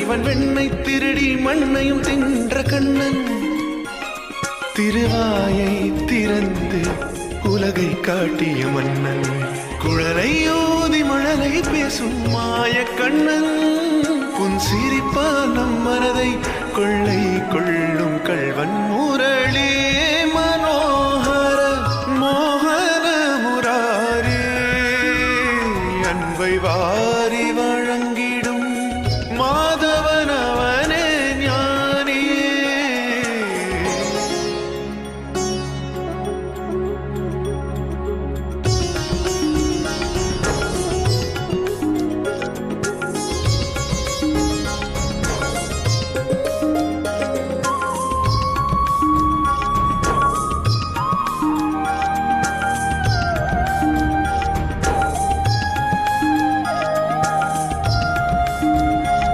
இவன் வெண்ணை திருடி மண்ணையும் தின்ற கண்ணன். திருவாயை திறந்து உலகை காட்டிய மன்னன். குழலை ஓதி மழலை பேசும் மாய கண்ணன். புன் சிரிப்பா நம் மனதை கொள்ளை கொள்ளும் கல்வன் முரளி மனோகர மோகன முராரி. அன்பை வாரி வழங்கிடும் மாத